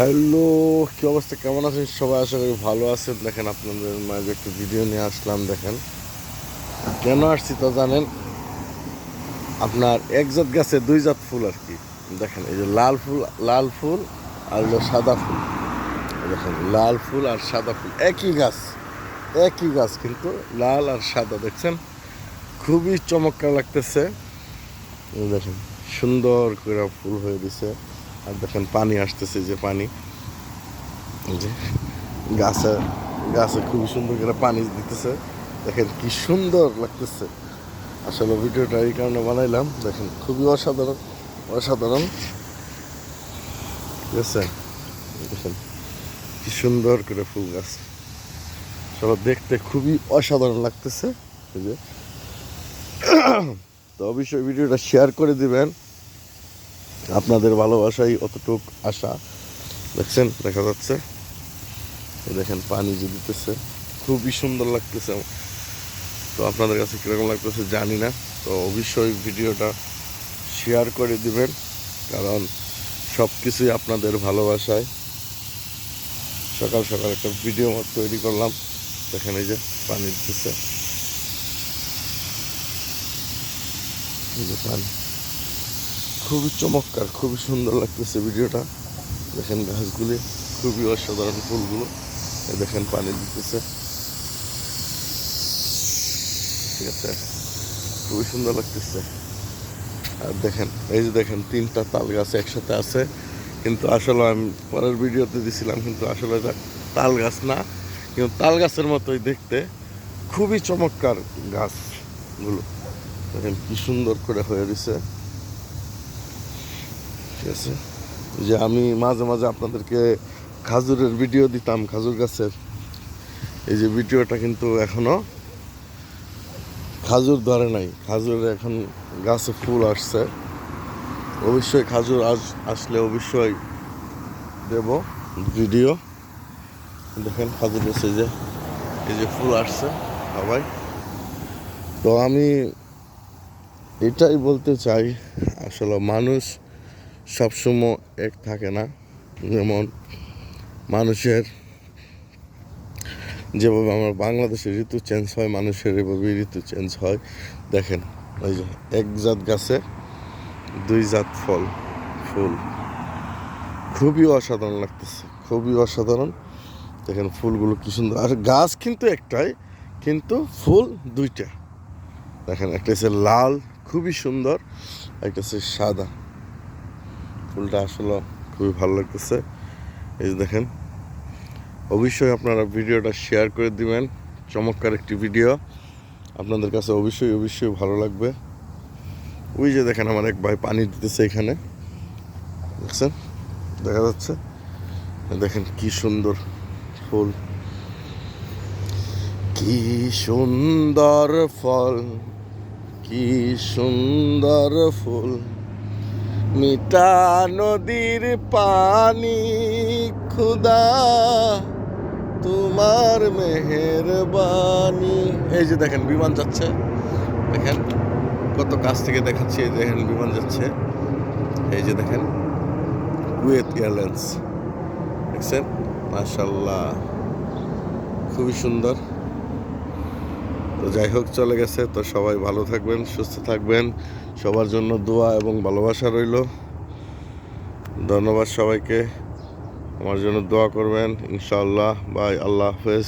Hello, কি অবস্থা? কেমন আছেন সবাই? আশা করি ভালো আছেন। দেখেন আপনাদের মাঝে একটু ভিডিও নিয়ে আসলাম, দেখেন। কেন আসছি তো জানেন? আপনার এক জাত গাছে দুই জাত ফুল আর কি। দেখেন, এই যে লাল ফুল লাল ফুল আর সাদা ফুল। দেখেন, লাল ফুল আর সাদা ফুল, একই গাছ একই গাছ, কিন্তু লাল আর সাদা, দেখছেন? খুবই চমৎকার লাগতেছে। দেখেন, সুন্দর করে ফুল হয়ে দিছে। আর দেখেন পানি আসতেছে যে পানি। যে গাছে গাছে খুবই সুন্দর করে পানি দিতেছে। দেখেন কি সুন্দর লাগতেছে। আসলে ভিডিওটা এই কারণে বানাইলাম। দেখেন খুবই অসাধারণ অসাধারণ। ঠিক আছে? দেখেন কি সুন্দর করে ফুল গাছ। আসলে দেখতে খুবই অসাধারণ লাগতেছে। যে। তো অবশ্যই ভিডিওটা শেয়ার করে দিবেন। আপনাদের ভালোবাসাই অতটুক আশা। দেখছেন, দেখা যাচ্ছে। দেখেন, পানি যে দিতেছে। খুবই সুন্দর লাগতেছে। তো আপনাদের কাছে কীরকম লাগতেছে জানি না। তো অবশ্যই ভিডিওটা শেয়ার করে দিবেন। কারণ সব কিছুই আপনাদের ভালোবাসায়। সকাল সকাল একটা ভিডিও তৈরি করলাম। দেখেন এই যে, পানি দিতেছে। পানি। খুবই চমৎকার, খুবই সুন্দর লাগতেছে ভিডিওটা। দেখেন গাছগুলি, খুবই অসাধারণ ফুলগুলো। দেখেন পানি দিতেছে। ঠিক আছে? খুবই সুন্দর লাগতেছে। আর দেখেন, এই যে দেখেন, তিনটা তাল গাছ একসাথে আছে। কিন্তু আসলে আমি পরের ভিডিওতে দিছিলাম, কিন্তু আসলে এটা তাল গাছ না। কিন্তু তাল গাছের মতোই দেখতে। খুবই চমৎকার গাছগুলো। দেখেন কি সুন্দর করে হয়ে দিছে ঠিক আছে? যে আমি মাঝে মাঝে আপনাদেরকে খাজুরের ভিডিও দিতাম, খাজুর গাছের। এই যে ভিডিওটা কিন্তু এখনও খাজুর ধরে নাই। খাজুর এখন গাছে ফুল আসছে। অবশ্যই খাজুর আস, আসলে অবশ্যই দেব ভিডিও। দেখেন খাজুর গাছে যে, এই যে ফুল আসছে সবাই। তো আমি এটাই বলতে চাই, আসলে মানুষ সবসময় এক থাকে না। যেমন মানুষের যেভাবে আমার বাংলাদেশে ঋতু চেঞ্জ হয়, মানুষের এভাবে ঋতু চেঞ্জ হয়। দেখেন, ওই যে এক জাত গাছে দুই জাত ফল, ফুল। খুবই অসাধারণ লাগতেছে, খুবই অসাধারণ। দেখেন ফুলগুলো কি সুন্দর। আর গাছ কিন্তু একটাই, কিন্তু ফুল দুইটা। দেখেন, একটা হচ্ছে লাল, খুবই সুন্দর, একটা হচ্ছে সাদা। ফুলটা আসলে খুবই ভালো লাগতেছে। এই যে দেখেন, অবশ্যই আপনারা ভিডিওটা শেয়ার করে দিবেন। চমৎকার একটি ভিডিও। আপনাদের কাছে অবশ্যই অবশ্যই ভালো লাগবে। ওই যে দেখেন, আমার এক ভাই পানি দিতেছে এখানে। দেখছেন? দেখা যাচ্ছে। দেখেন কি সুন্দর ফুল। কি সুন্দর ফল। কি সুন্দর ফুল। মিঠা নদীর পানি খুদা তোমার মেহেরবানি। এই যে দেখেন, বিমান যাচ্ছে। দেখেন, কত কাছ থেকে দেখাচ্ছি এই দেখেন, বিমান যাচ্ছে। এই যে দেখেন, কুয়েত এয়ারলাইন্স। দেখছেন? মাশাল্লাহ খুবই সুন্দর। তো যাই হোক, চলে গেছে। তো সবাই ভালো থাকবেন, সুস্থ থাকবেন। সবার জন্য দোয়া এবং ভালোবাসা রইল। ধন্যবাদ সবাইকে। আমার জন্য দোয়া করবেন। ইনশাআল্লাহ। বাই আল্লাহ হাফেজ।